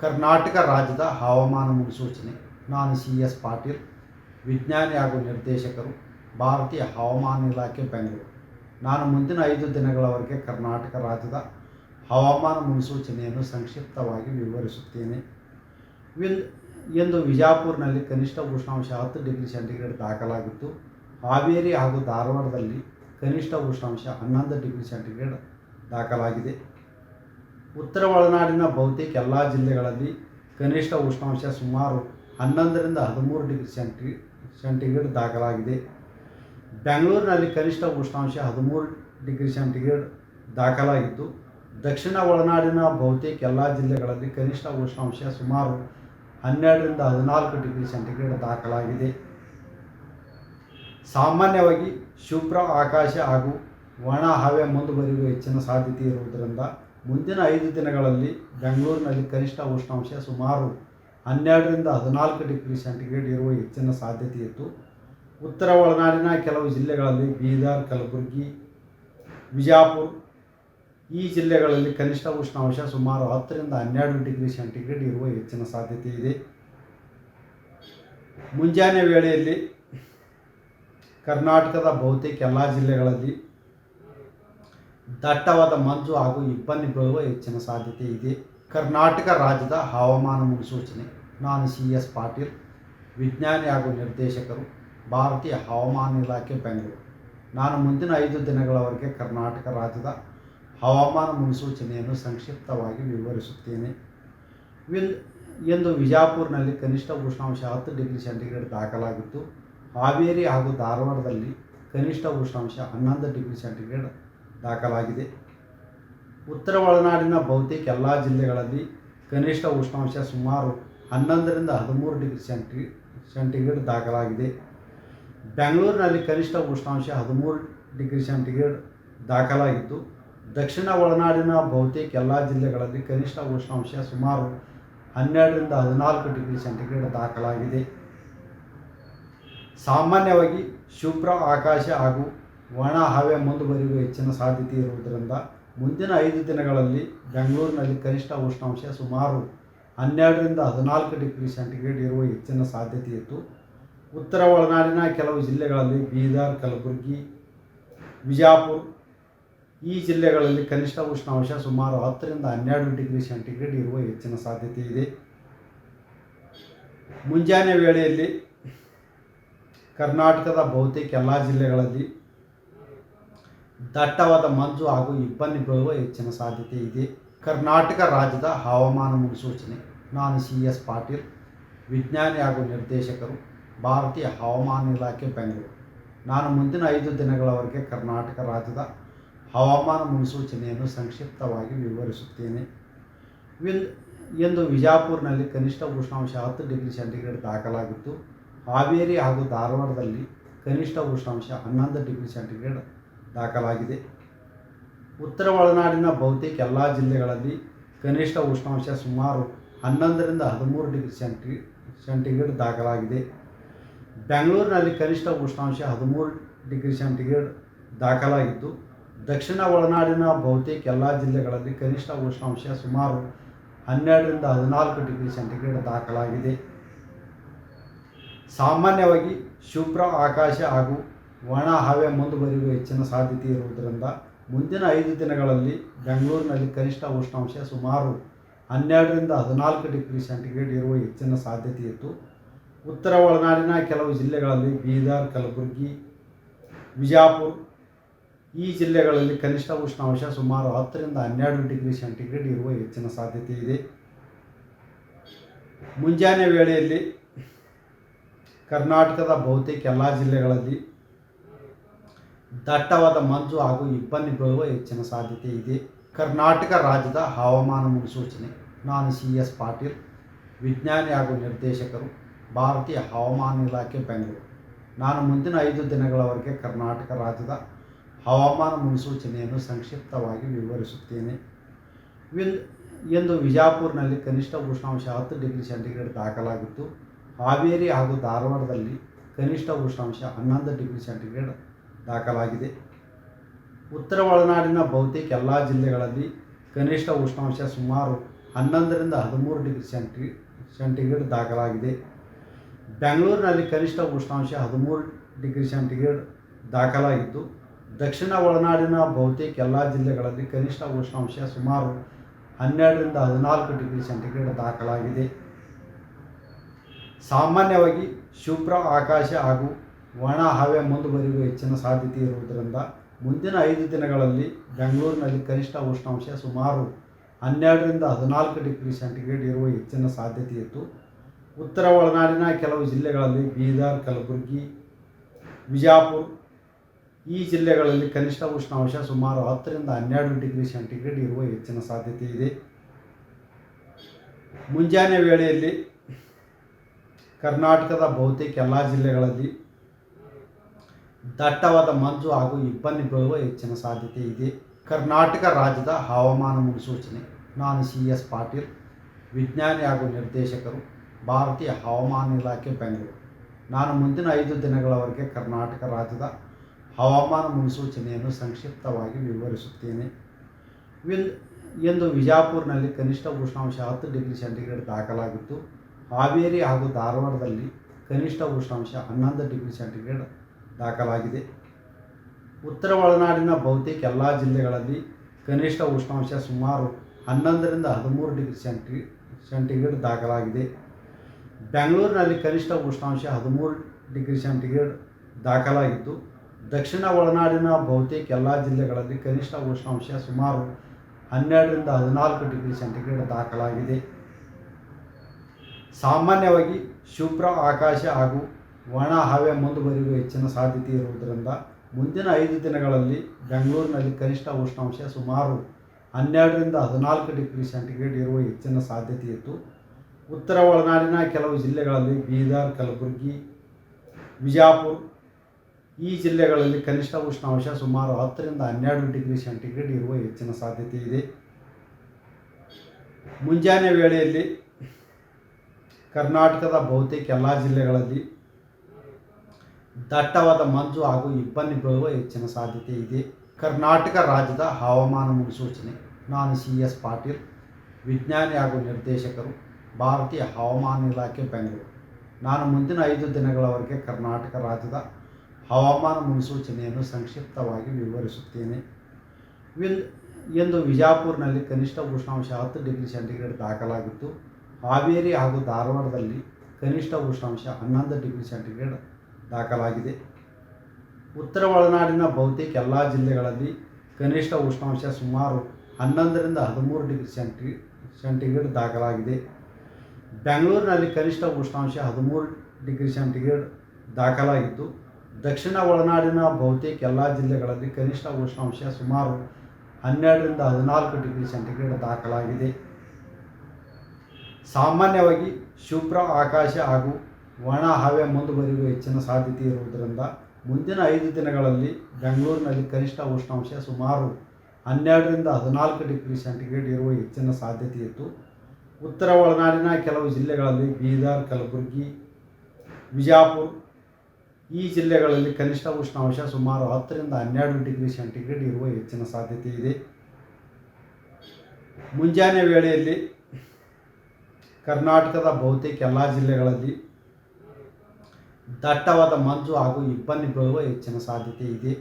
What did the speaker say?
ಕರ್ನಾಟಕ ರಾಜ್ಯದ ಹವಾಮಾನ ಮುನ್ಸೂಚನೆ, ನಾನು ಸಿ ಎಸ್ ಪಾಟೀಲ್, ವಿಜ್ಞಾನಿ ಹಾಗೂ ನಿರ್ದೇಶಕರು, ಭಾರತೀಯ ಹವಾಮಾನ ಇಲಾಖೆ, ಬೆಂಗಳೂರು. ನಾನು ಮುಂದಿನ ಐದು ದಿನಗಳವರೆಗೆ ಕರ್ನಾಟಕ ರಾಜ್ಯದ ಹವಾಮಾನ ಮುನ್ಸೂಚನೆಯನ್ನು ಸಂಕ್ಷಿಪ್ತವಾಗಿ ವಿವರಿಸುತ್ತೇನೆ. ವಿಲ್ ಇಂದು ವಿಜಾಪುರ್ನಲ್ಲಿ ಕನಿಷ್ಠ ಉಷ್ಣಾಂಶ ಹತ್ತು ಡಿಗ್ರಿ ಸೆಂಟಿಗ್ರೇಡ್ ದಾಖಲಾಗಿತ್ತು. ಹಾವೇರಿ ಹಾಗೂ ಧಾರವಾಡದಲ್ಲಿ ಕನಿಷ್ಠ ಉಷ್ಣಾಂಶ ಹನ್ನೊಂದು ಡಿಗ್ರಿ ಸೆಂಟಿಗ್ರೇಡ್ ದಾಖಲಾಗಿದೆ. ಉತ್ತರ ಒಳನಾಡಿನ ಬಹುತೇಕ ಎಲ್ಲ ಜಿಲ್ಲೆಗಳಲ್ಲಿ ಕನಿಷ್ಠ ಉಷ್ಣಾಂಶ ಸುಮಾರು ಹನ್ನೊಂದರಿಂದ ಹದಿಮೂರು ಡಿಗ್ರಿ ಸೆಂಟಿ, ಸೆಂಟಿಗ್ರೇಡ್ ದಾಖಲಾಗಿದೆ. ಬೆಂಗಳೂರಿನಲ್ಲಿ ಕನಿಷ್ಠ ಉಷ್ಣಾಂಶ ಹದಿಮೂರು ಡಿಗ್ರಿ ಸೆಂಟಿಗ್ರೇಡ್ ದಾಖಲಾಗಿದ್ದು, ದಕ್ಷಿಣ ಒಳನಾಡಿನ ಬಹುತೇಕ ಎಲ್ಲ ಜಿಲ್ಲೆಗಳಲ್ಲಿ ಕನಿಷ್ಠ ಉಷ್ಣಾಂಶ ಸುಮಾರು ಹನ್ನೆರಡರಿಂದ ಹದಿನಾಲ್ಕು ಡಿಗ್ರಿ ಸೆಂಟಿಗ್ರೇಡ್ ದಾಖಲಾಗಿದೆ. ಸಾಮಾನ್ಯವಾಗಿ ಶುಭ್ರ ಆಕಾಶ ಹಾಗೂ ಒಣ ಹವೆ ಮುಂದುವರಿಯುವ ಹೆಚ್ಚಿನ ಸಾಧ್ಯತೆ ಇರುವುದರಿಂದ ಮುಂದಿನ ಐದು ದಿನಗಳಲ್ಲಿ ಬೆಂಗಳೂರಿನಲ್ಲಿ ಕನಿಷ್ಠ ಉಷ್ಣಾಂಶ ಸುಮಾರು ಹನ್ನೆರಡರಿಂದ ಹದಿನಾಲ್ಕು ಡಿಗ್ರಿ ಸೆಂಟಿಗ್ರೇಡ್ ಇರುವ ಹೆಚ್ಚಿನ ಸಾಧ್ಯತೆ ಇತ್ತು. ಉತ್ತರ ಒಳನಾಡಿನ ಕೆಲವು ಜಿಲ್ಲೆಗಳಲ್ಲಿ ಬೀದರ್, ಕಲಬುರಗಿ ವಿಜಾಪುರ ಈ ಜಿಲ್ಲೆಗಳಲ್ಲಿ ಕನಿಷ್ಠ ಉಷ್ಣಾಂಶ ಸುಮಾರು ಹತ್ತರಿಂದ ಹನ್ನೆರಡು ಡಿಗ್ರಿ ಸೆಂಟಿಗ್ರೇಡ್ ಇರುವ ಹೆಚ್ಚಿನ ಸಾಧ್ಯತೆ ಇದೆ. ಮುಂಜಾನೆ ವೇಳೆಯಲ್ಲಿ ಕರ್ನಾಟಕದ ಬಹುತೇಕ ಎಲ್ಲ ಜಿಲ್ಲೆಗಳಲ್ಲಿ ದಟ್ಟವಾದ ಮಂಜು ಹಾಗೂ ಇಬ್ಬನಿ ಬೀಳುವ ಹೆಚ್ಚಿನ ಸಾಧ್ಯತೆ ಇದೆ. ಕರ್ನಾಟಕ ರಾಜ್ಯದ ಹವಾಮಾನ ಮುನ್ಸೂಚನೆ. ನಾನು ಸಿ ಎಸ್ ಪಾಟೀಲ್, ವಿಜ್ಞಾನಿ ಹಾಗೂ ನಿರ್ದೇಶಕರು, ಭಾರತೀಯ ಹವಾಮಾನ ಇಲಾಖೆ, ಬೆಂಗಳೂರು. ನಾನು ಮುಂದಿನ ಐದು ದಿನಗಳವರೆಗೆ ಕರ್ನಾಟಕ ರಾಜ್ಯದ ಹವಾಮಾನ ಮುನ್ಸೂಚನೆಯನ್ನು ಸಂಕ್ಷಿಪ್ತವಾಗಿ ವಿವರಿಸುತ್ತೇನೆ. ವಿಲ್ ಎಂದು ವಿಜಾಪುರ್ನಲ್ಲಿ ಕನಿಷ್ಠ ಉಷ್ಣಾಂಶ ಹತ್ತು ಡಿಗ್ರಿ ಸೆಂಟಿಗ್ರೇಡ್ ದಾಖಲಾಗಿತ್ತು. ಹಾವೇರಿ ಹಾಗೂ ಧಾರವಾಡದಲ್ಲಿ ಕನಿಷ್ಠ ಉಷ್ಣಾಂಶ ಹನ್ನೊಂದು ಡಿಗ್ರಿ ಸೆಂಟಿಗ್ರೇಡ್ ದಾಖಲಾಗಿದೆ. ಉತ್ತರ ಒಳನಾಡಿನ ಬಹುತೇಕ ಎಲ್ಲ ಜಿಲ್ಲೆಗಳಲ್ಲಿ ಕನಿಷ್ಠ ಉಷ್ಣಾಂಶ ಸುಮಾರು ಹನ್ನೊಂದರಿಂದ ಹದಿಮೂರು ಡಿಗ್ರಿ ಸೆಂಟಿ, ಸೆಂಟಿಗ್ರೇಡ್ ದಾಖಲಾಗಿದೆ. ಬೆಂಗಳೂರಿನಲ್ಲಿ ಕನಿಷ್ಠ ಉಷ್ಣಾಂಶ ಹದಿಮೂರು ಡಿಗ್ರಿ ಸೆಂಟಿಗ್ರೇಡ್ ದಾಖಲಾಗಿದ್ದು, ದಕ್ಷಿಣ ಒಳನಾಡಿನ ಬಹುತೇಕ ಎಲ್ಲ ಜಿಲ್ಲೆಗಳಲ್ಲಿ ಕನಿಷ್ಠ ಉಷ್ಣಾಂಶ ಸುಮಾರು ಹನ್ನೆರಡರಿಂದ ಹದಿನಾಲ್ಕು ಡಿಗ್ರಿ ಸೆಂಟಿಗ್ರೇಡ್ ದಾಖಲಾಗಿದೆ. ಸಾಮಾನ್ಯವಾಗಿ ಶುಭ್ರ ಆಕಾಶ ಹಾಗೂ ಒಣ ಹವೆ ಮುಂದುವರಿಯುವ ಹೆಚ್ಚಿನ ಸಾಧ್ಯತೆ ಇರುವುದರಿಂದ ಮುಂದಿನ ಐದು ದಿನಗಳಲ್ಲಿ ಬೆಂಗಳೂರಿನಲ್ಲಿ ಕನಿಷ್ಠ ಉಷ್ಣಾಂಶ ಸುಮಾರು ಹನ್ನೆರಡರಿಂದ ಹದಿನಾಲ್ಕು ಡಿಗ್ರಿ ಸೆಂಟಿಗ್ರೇಡ್ ಇರುವ ಹೆಚ್ಚಿನ ಸಾಧ್ಯತೆ ಇತ್ತು. ಉತ್ತರ ಒಳನಾಡಿನ ಕೆಲವು ಜಿಲ್ಲೆಗಳಲ್ಲಿ ಬೀದರ್, ಕಲಬುರಗಿ, ವಿಜಾಪುರ ಈ ಜಿಲ್ಲೆಗಳಲ್ಲಿ ಕನಿಷ್ಠ ಉಷ್ಣಾಂಶ ಸುಮಾರು ಹತ್ತರಿಂದ ಹನ್ನೆರಡು ಡಿಗ್ರಿ ಸೆಂಟಿಗ್ರೇಡ್ ಇರುವ ಹೆಚ್ಚಿನ ಸಾಧ್ಯತೆ ಇದೆ. ಮುಂಜಾನೆ ವೇಳೆಯಲ್ಲಿ ಕರ್ನಾಟಕದ ಬಹುತೇಕ ಎಲ್ಲ ಜಿಲ್ಲೆಗಳಲ್ಲಿ ದಟ್ಟವಾದ ಮಂಜು ಹಾಗೂ ಇಬ್ಬನಿ ಬೀಳುವ ಹೆಚ್ಚಿನ ಸಾಧ್ಯತೆ ಇದೆ. ಕರ್ನಾಟಕ ರಾಜ್ಯದ ಹವಾಮಾನ ಮುನ್ಸೂಚನೆ, ನಾನು ಸಿ ಎಸ್ ಪಾಟೀಲ್, ವಿಜ್ಞಾನಿ ಹಾಗೂ ನಿರ್ದೇಶಕರು, ಭಾರತೀಯ ಹವಾಮಾನ ಇಲಾಖೆ, ಬೆಂಗಳೂರು. ನಾನು ಮುಂದಿನ ಐದು ದಿನಗಳವರೆಗೆ ಕರ್ನಾಟಕ ರಾಜ್ಯದ ಹವಾಮಾನ ಮುನ್ಸೂಚನೆಯನ್ನು ಸಂಕ್ಷಿಪ್ತವಾಗಿ ವಿವರಿಸುತ್ತೇನೆ. ವಿಲ್ ಇಂದು ವಿಜಾಪುರ್ನಲ್ಲಿ ಕನಿಷ್ಠ ಉಷ್ಣಾಂಶ ಹತ್ತು ಡಿಗ್ರಿ ಸೆಂಟಿಗ್ರೇಡ್ ದಾಖಲಾಗಿತ್ತು ಹಾವೇರಿ ಹಾಗೂ ಧಾರವಾಡದಲ್ಲಿ ಕನಿಷ್ಠ ಉಷ್ಣಾಂಶ ಹನ್ನೊಂದು ಡಿಗ್ರಿ ಸೆಂಟಿಗ್ರೇಡ್ ದಾಖಲಾಗಿದೆ. ಉತ್ತರ ಒಳನಾಡಿನ ಬಹುತೇಕ ಎಲ್ಲ ಜಿಲ್ಲೆಗಳಲ್ಲಿ ಕನಿಷ್ಠ ಉಷ್ಣಾಂಶ ಸುಮಾರು ಹನ್ನೊಂದರಿಂದ ಹದಿಮೂರು ಡಿಗ್ರಿ ಸೆಂಟಿ, ಸೆಂಟಿಗ್ರೇಡ್ ದಾಖಲಾಗಿದೆ. ಬೆಂಗಳೂರಿನಲ್ಲಿ ಕನಿಷ್ಠ ಉಷ್ಣಾಂಶ ಹದಿಮೂರು ಡಿಗ್ರಿ ಸೆಂಟಿಗ್ರೇಡ್ ದಾಖಲಾಗಿದ್ದು, ದಕ್ಷಿಣ ಒಳನಾಡಿನ ಬಹುತೇಕ ಎಲ್ಲ ಜಿಲ್ಲೆಗಳಲ್ಲಿ ಕನಿಷ್ಠ ಉಷ್ಣಾಂಶ ಸುಮಾರು ಹನ್ನೆರಡರಿಂದ ಹದಿನಾಲ್ಕು ಡಿಗ್ರಿ ಸೆಂಟಿಗ್ರೇಡ್ ದಾಖಲಾಗಿದೆ. ಸಾಮಾನ್ಯವಾಗಿ ಶುಭ್ರ ಆಕಾಶ ಹಾಗೂ ಒಣ ಹವೆ ಮುಂದುವರಿಯುವ ಹೆಚ್ಚಿನ ಸಾಧ್ಯತೆ ಇರುವುದರಿಂದ ಮುಂದಿನ ಐದು ದಿನಗಳಲ್ಲಿ ಬೆಂಗಳೂರಿನಲ್ಲಿ ಕನಿಷ್ಠ ಉಷ್ಣಾಂಶ ಸುಮಾರು ಹನ್ನೆರಡರಿಂದ ಹದಿನಾಲ್ಕು ಡಿಗ್ರಿ ಸೆಂಟಿಗ್ರೇಡ್ ಇರುವ ಹೆಚ್ಚಿನ ಸಾಧ್ಯತೆ ಇತ್ತು. ಉತ್ತರ ಒಳನಾಡಿನ ಕೆಲವು ಜಿಲ್ಲೆಗಳಲ್ಲಿ ಬೀದರ್, ಕಲಬುರಗಿ ವಿಜಾಪುರ ಈ ಜಿಲ್ಲೆಗಳಲ್ಲಿ ಕನಿಷ್ಠ ಉಷ್ಣಾಂಶ ಸುಮಾರು ಹತ್ತರಿಂದ ಹನ್ನೆರಡು ಡಿಗ್ರಿ ಸೆಂಟಿಗ್ರೇಡ್ ಇರುವ ಹೆಚ್ಚಿನ ಸಾಧ್ಯತೆ ಇದೆ. ಮುಂಜಾನೆ ವೇಳೆಯಲ್ಲಿ ಕರ್ನಾಟಕದ ಬಹುತೇಕ ಎಲ್ಲ ಜಿಲ್ಲೆಗಳಲ್ಲಿ ದಟ್ಟವಾದ ಮಂಜು ಹಾಗೂ ಇಬ್ಬನಿ ಬೀಳುವ ಹೆಚ್ಚಿನ ಸಾಧ್ಯತೆ ಇದೆ. ಕರ್ನಾಟಕ ರಾಜ್ಯದ ಹವಾಮಾನ ಮುನ್ಸೂಚನೆ, ನಾನು ಸಿ ಎಸ್ ಪಾಟೀಲ್, ವಿಜ್ಞಾನಿ ಹಾಗೂ ನಿರ್ದೇಶಕರು, ಭಾರತೀಯ ಹವಾಮಾನ ಇಲಾಖೆ, ಬೆಂಗಳೂರು. ನಾನು ಮುಂದಿನ ಐದು ದಿನಗಳವರೆಗೆ ಕರ್ನಾಟಕ ರಾಜ್ಯದ ಹವಾಮಾನ ಮುನ್ಸೂಚನೆಯನ್ನು ಸಂಕ್ಷಿಪ್ತವಾಗಿ ವಿವರಿಸುತ್ತೇನೆ. ಎಂದು ವಿಜಾಪುರ್ನಲ್ಲಿ ಕನಿಷ್ಠ ಉಷ್ಣಾಂಶ ಹತ್ತು ಡಿಗ್ರಿ ಸೆಂಟಿಗ್ರೇಡ್ ದಾಖಲಾಗಿತ್ತು. ಹಾವೇರಿ ಹಾಗೂ ಧಾರವಾಡದಲ್ಲಿ ಕನಿಷ್ಠ ಉಷ್ಣಾಂಶ ಹನ್ನೊಂದು ಡಿಗ್ರಿ ಸೆಂಟಿಗ್ರೇಡ್ ದಾಖಲಾಗಿದೆ. ಉತ್ತರ ಒಳನಾಡಿನ ಬಹುತೇಕ ಎಲ್ಲ ಜಿಲ್ಲೆಗಳಲ್ಲಿ ಕನಿಷ್ಠ ಉಷ್ಣಾಂಶ ಸುಮಾರು ಹನ್ನೊಂದರಿಂದ ಹದಿಮೂರು ಡಿಗ್ರಿ ಸೆಂಟಿ, ಸೆಂಟಿಗ್ರೇಡ್ ದಾಖಲಾಗಿದೆ. ಬೆಂಗಳೂರಿನಲ್ಲಿ ಕನಿಷ್ಠ ಉಷ್ಣಾಂಶ ಹದಿಮೂರು ಡಿಗ್ರಿ ಸೆಂಟಿಗ್ರೇಡ್ ದಾಖಲಾಗಿದ್ದು, ದಕ್ಷಿಣ ಒಳನಾಡಿನ ಬಹುತೇಕ ಎಲ್ಲ ಜಿಲ್ಲೆಗಳಲ್ಲಿ ಕನಿಷ್ಠ ಉಷ್ಣಾಂಶ ಸುಮಾರು ಹನ್ನೆರಡರಿಂದ ಹದಿನಾಲ್ಕು ಡಿಗ್ರಿ ಸೆಂಟಿಗ್ರೇಡ್ ದಾಖಲಾಗಿದೆ. ಸಾಮಾನ್ಯವಾಗಿ ಶುಭ್ರ ಆಕಾಶ ಹಾಗೂ ಒಣ ಹವೆ ಮುಂದುವರಿಯುವ ಹೆಚ್ಚಿನ ಸಾಧ್ಯತೆ ಇರುವುದರಿಂದ ಮುಂದಿನ ಐದು ದಿನಗಳಲ್ಲಿ ಬೆಂಗಳೂರಿನಲ್ಲಿ ಕನಿಷ್ಠ ಉಷ್ಣಾಂಶ ಸುಮಾರು ಹನ್ನೆರಡರಿಂದ ಹದಿನಾಲ್ಕು ಡಿಗ್ರಿ ಸೆಂಟಿಗ್ರೇಡ್ ಇರುವ ಹೆಚ್ಚಿನ ಸಾಧ್ಯತೆ ಇತ್ತು. ಉತ್ತರ ಒಳನಾಡಿನ ಕೆಲವು ಜಿಲ್ಲೆಗಳಲ್ಲಿ ಬೀದರ್, ಕಲಬುರಗಿ ವಿಜಾಪುರ ಈ ಜಿಲ್ಲೆಗಳಲ್ಲಿ ಕನಿಷ್ಠ ಉಷ್ಣಾಂಶ ಸುಮಾರು ಹತ್ತರಿಂದ ಹನ್ನೆರಡು ಡಿಗ್ರಿ ಸೆಂಟಿಗ್ರೇಡ್ ಇರುವ ಹೆಚ್ಚಿನ ಸಾಧ್ಯತೆ ಇದೆ. ಮುಂಜಾನೆ ವೇಳೆಯಲ್ಲಿ ಕರ್ನಾಟಕದ ಬಹುತೇಕ ಎಲ್ಲ ಜಿಲ್ಲೆಗಳಲ್ಲಿ ದಟ್ಟವಾದ ಮಂಜು ಹಾಗೂ ಇಬ್ಬನಿ ಬೀಳುವ ಹೆಚ್ಚಿನ ಸಾಧ್ಯತೆ ಇದೆ. ಕರ್ನಾಟಕ ರಾಜ್ಯದ ಹವಾಮಾನ ಮುನ್ಸೂಚನೆ. ನಾನು ಸಿ ಎಸ್ ಪಾಟೀಲ್, ವಿಜ್ಞಾನಿ ಹಾಗೂ ನಿರ್ದೇಶಕರು, ಭಾರತೀಯ ಹವಾಮಾನ ಇಲಾಖೆ, ಬೆಂಗಳೂರು. ನಾನು ಮುಂದಿನ ಐದು ದಿನಗಳವರೆಗೆ ಕರ್ನಾಟಕ ರಾಜ್ಯದ ಹವಾಮಾನ ಮುನ್ಸೂಚನೆಯನ್ನು ಸಂಕ್ಷಿಪ್ತವಾಗಿ ವಿವರಿಸುತ್ತೇನೆ. ವಿನ್ ಎಂದು ವಿಜಾಪುರ್ನಲ್ಲಿ ಕನಿಷ್ಠ ಉಷ್ಣಾಂಶ ಹತ್ತು ಡಿಗ್ರಿ ಸೆಂಟಿಗ್ರೇಡ್ ದಾಖಲಾಗಿತ್ತು. ಹಾವೇರಿ ಹಾಗೂ ಧಾರವಾಡದಲ್ಲಿ ಕನಿಷ್ಠ ಉಷ್ಣಾಂಶ ಹನ್ನೊಂದು ಡಿಗ್ರಿ ಸೆಂಟಿಗ್ರೇಡ್ ದಾಖಲಾಗಿದೆ. ಉತ್ತರ ಒಳನಾಡಿನ ಬಹುತೇಕ ಎಲ್ಲ ಜಿಲ್ಲೆಗಳಲ್ಲಿ ಕನಿಷ್ಠ ಉಷ್ಣಾಂಶ ಸುಮಾರು ಹನ್ನೊಂದರಿಂದ ಹದಿಮೂರು ಡಿಗ್ರಿ ಸೆಂಟಿ, ಸೆಂಟಿಗ್ರೇಡ್ ದಾಖಲಾಗಿದೆ. ಬೆಂಗಳೂರಿನಲ್ಲಿ ಕನಿಷ್ಠ ಉಷ್ಣಾಂಶ ಹದಿಮೂರು ಡಿಗ್ರಿ ಸೆಂಟಿಗ್ರೇಡ್ ದಾಖಲಾಗಿದ್ದು, ದಕ್ಷಿಣ ಒಳನಾಡಿನ ಬಹುತೇಕ ಎಲ್ಲ ಜಿಲ್ಲೆಗಳಲ್ಲಿ ಕನಿಷ್ಠ ಉಷ್ಣಾಂಶ ಸುಮಾರು ಹನ್ನೆರಡರಿಂದ ಹದಿನಾಲ್ಕು ಡಿಗ್ರಿ ಸೆಂಟಿಗ್ರೇಡ್ ದಾಖಲಾಗಿದೆ. ಸಾಮಾನ್ಯವಾಗಿ ಶುಭ್ರ ಆಕಾಶ ಹಾಗೂ ಒಣ ಹವೆ ಮುಂದುವರಿಯುವ ಹೆಚ್ಚಿನ ಸಾಧ್ಯತೆ ಇರುವುದರಿಂದ ಮುಂದಿನ ಐದು ದಿನಗಳಲ್ಲಿ ಬೆಂಗಳೂರಿನಲ್ಲಿ ಕನಿಷ್ಠ ಉಷ್ಣಾಂಶ ಸುಮಾರು ಹನ್ನೆರಡರಿಂದ ಹದಿನಾಲ್ಕು ಡಿಗ್ರಿ ಸೆಂಟಿಗ್ರೇಡ್ ಇರುವ ಹೆಚ್ಚಿನ ಸಾಧ್ಯತೆ ಇತ್ತು. ಉತ್ತರ ಒಳನಾಡಿನ ಕೆಲವು ಜಿಲ್ಲೆಗಳಲ್ಲಿ ಬೀದರ್, ಕಲಬುರಗಿ ವಿಜಾಪುರ ಈ ಜಿಲ್ಲೆಗಳಲ್ಲಿ ಕನಿಷ್ಠ ಉಷ್ಣಾಂಶ ಸುಮಾರು ಹತ್ತರಿಂದ ಹನ್ನೆರಡು ಡಿಗ್ರಿ ಸೆಂಟಿಗ್ರೇಡ್ ಇರುವ ಹೆಚ್ಚಿನ ಸಾಧ್ಯತೆ ಇದೆ. ಮುಂಜಾನೆ ವೇಳೆಯಲ್ಲಿ ಕರ್ನಾಟಕದ ಬಹುತೇಕ ಎಲ್ಲ ಜಿಲ್ಲೆಗಳಲ್ಲಿ ದಟ್ಟವಾದ ಮಂಜು ಹಾಗೂ ಇಬ್ಬನಿ ಬೀಳುವ ಹೆಚ್ಚಿನ ಸಾಧ್ಯತೆ ಇದೆ. ಕರ್ನಾಟಕ ರಾಜ್ಯದ ಹವಾಮಾನ ಮುನ್ಸೂಚನೆ. ನಾನು ಸಿ ಎಸ್ ಪಾಟೀಲ್, ವಿಜ್ಞಾನಿ ಹಾಗೂ ನಿರ್ದೇಶಕರು, ಭಾರತೀಯ ಹವಾಮಾನ ಇಲಾಖೆ, ಬೆಂಗಳೂರು. ನಾನು ಮುಂದಿನ ಐದು ದಿನಗಳವರೆಗೆ ಕರ್ನಾಟಕ ರಾಜ್ಯದ ಹವಾಮಾನ ಮುನ್ಸೂಚನೆಯನ್ನು ಸಂಕ್ಷಿಪ್ತವಾಗಿ ವಿವರಿಸುತ್ತೇನೆ. ವಿಲ್ ಎಂದು ವಿಜಾಪುರ್ನಲ್ಲಿ ಕನಿಷ್ಠ ಉಷ್ಣಾಂಶ ಹತ್ತು ಡಿಗ್ರಿ ಸೆಂಟಿಗ್ರೇಡ್ ದಾಖಲಾಗಿತ್ತು. ಹಾವೇರಿ ಹಾಗೂ ಧಾರವಾಡದಲ್ಲಿ ಕನಿಷ್ಠ ಉಷ್ಣಾಂಶ ಹನ್ನೊಂದು ಡಿಗ್ರಿ ಸೆಂಟಿಗ್ರೇಡ್ ದಾಖಲಾಗಿದೆ. ಉತ್ತರ ಒಳನಾಡಿನ ಬಹುತೇಕ ಎಲ್ಲ ಜಿಲ್ಲೆಗಳಲ್ಲಿ ಕನಿಷ್ಠ ಉಷ್ಣಾಂಶ ಸುಮಾರು ಹನ್ನೊಂದರಿಂದ ಹದಿಮೂರು ಡಿಗ್ರಿ ಸೆಂಟಿ, ಸೆಂಟಿಗ್ರೇಡ್ ದಾಖಲಾಗಿದೆ. ಬೆಂಗಳೂರಿನಲ್ಲಿ ಕನಿಷ್ಠ ಉಷ್ಣಾಂಶ ಹದಿಮೂರು ಡಿಗ್ರಿ ಸೆಂಟಿಗ್ರೇಡ್ ದಾಖಲಾಗಿದ್ದು, ದಕ್ಷಿಣ ಒಳನಾಡಿನ ಬಹುತೇಕ ಎಲ್ಲ ಜಿಲ್ಲೆಗಳಲ್ಲಿ ಕನಿಷ್ಠ ಉಷ್ಣಾಂಶ ಸುಮಾರು ಹನ್ನೆರಡರಿಂದ ಹದಿನಾಲ್ಕು ಡಿಗ್ರಿ ಸೆಂಟಿಗ್ರೇಡ್ ದಾಖಲಾಗಿದೆ. ಸಾಮಾನ್ಯವಾಗಿ ಶುಭ್ರ ಆಕಾಶ ಹಾಗೂ ಒಣ ಹವೆ ಮುಂದುವರಿಯುವ ಹೆಚ್ಚಿನ ಸಾಧ್ಯತೆ ಇರುವುದರಿಂದ ಮುಂದಿನ ಐದು ದಿನಗಳಲ್ಲಿ ಬೆಂಗಳೂರಿನಲ್ಲಿ ಕನಿಷ್ಠ ಉಷ್ಣಾಂಶ ಸುಮಾರು ಹನ್ನೆರಡರಿಂದ ಹದಿನಾಲ್ಕು ಡಿಗ್ರಿ ಸೆಂಟಿಗ್ರೇಡ್ ಇರುವ ಹೆಚ್ಚಿನ ಸಾಧ್ಯತೆ ಇತ್ತು. ಉತ್ತರ ಒಳನಾಡಿನ ಕೆಲವು ಜಿಲ್ಲೆಗಳಲ್ಲಿ ಬೀದರ್, ಕಲಬುರಗಿ ವಿಜಾಪುರ ಈ ಜಿಲ್ಲೆಗಳಲ್ಲಿ ಕನಿಷ್ಠ ಉಷ್ಣಾಂಶ ಸುಮಾರು ಹತ್ತರಿಂದ ಹನ್ನೆರಡು ಡಿಗ್ರಿ ಸೆಂಟಿಗ್ರೇಡ್ ಇರುವ ಹೆಚ್ಚಿನ ಸಾಧ್ಯತೆ ಇದೆ. ಮುಂಜಾನೆ ವೇಳೆಯಲ್ಲಿ ಕರ್ನಾಟಕದ ಬಹುತೇಕ ಎಲ್ಲ ಜಿಲ್ಲೆಗಳಲ್ಲಿ ದಟ್ಟವಾದ ಮಂಜು ಹಾಗೂ ಇಬ್ಬನಿ ಬೀಳುವ ಹೆಚ್ಚಿನ ಸಾಧ್ಯತೆ ಇದೆ